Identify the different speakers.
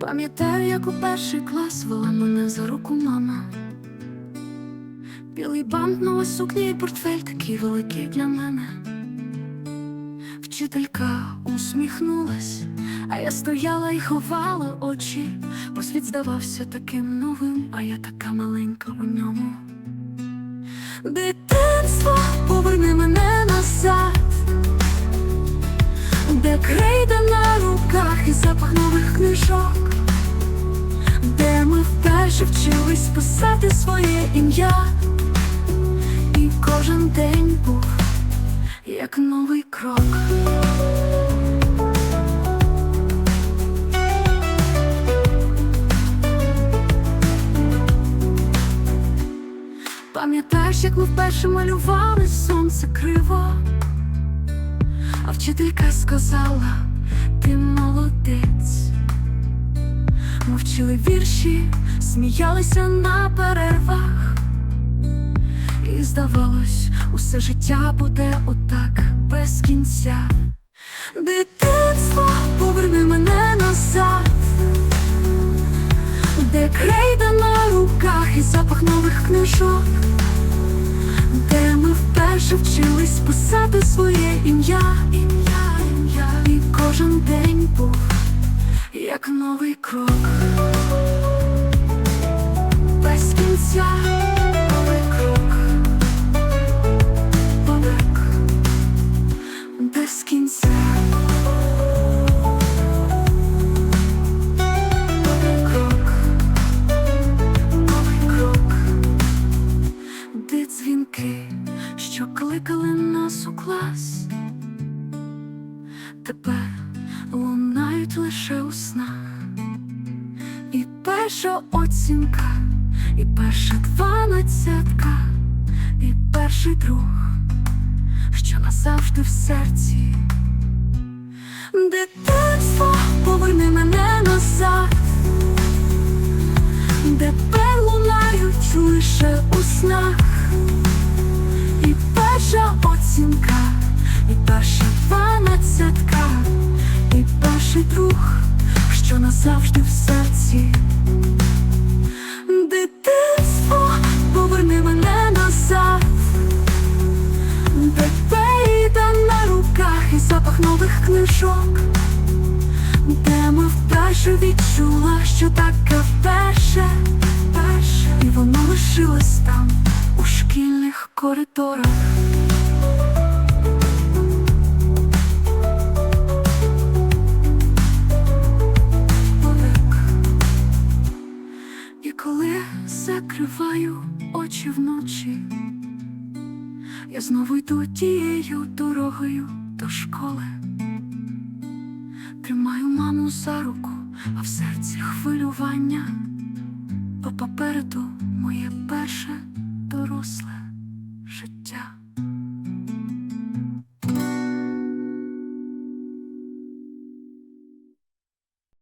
Speaker 1: Пам'ятаю, як у перший клас вела мене за руку мама. Білий бант, нова сукня і портфель такий великий для мене. Вчителька усміхнулась, а я стояла і ховала очі, бо світ здавався таким новим, а я така маленька у ньому. Дитинство вперше вчились писати своє ім'я, і кожен день був як новий крок. Пам'ятаєш, як ми вперше малювали сонце криво, а вчителька сказала, ти молодець. Ми вчили вірші, сміялися на перервах, і здавалось, усе життя буде отак без кінця. Дитинство поверни мене назад, де крейда на руках і запах нових книжок, де ми вперше вчились писати своє ім'я, ім'я, ім'я, і кожен день був як новий крок. Кінця крок. Побег без кінця. Крок, новий крок, де дзвінки, що кликали нас у клас, тепер лунають лише у снах. І перша оцінка, і перша дванадцятка, і перший друг, що назавжди в серці. Дитинство поверни мене назад, де лунають лише у снах, і перша оцінка, і перша дванадцятка, і перший друг, що назавжди в серці. Книжок, де ми вперше відчула, що таке вперше, перше, і воно лишилось там у шкільних коридорах. І коли закриваю очі вночі, я знову йду тією дорогою до школи. Тримаю маму за руку, а в серці хвилювання, бо попереду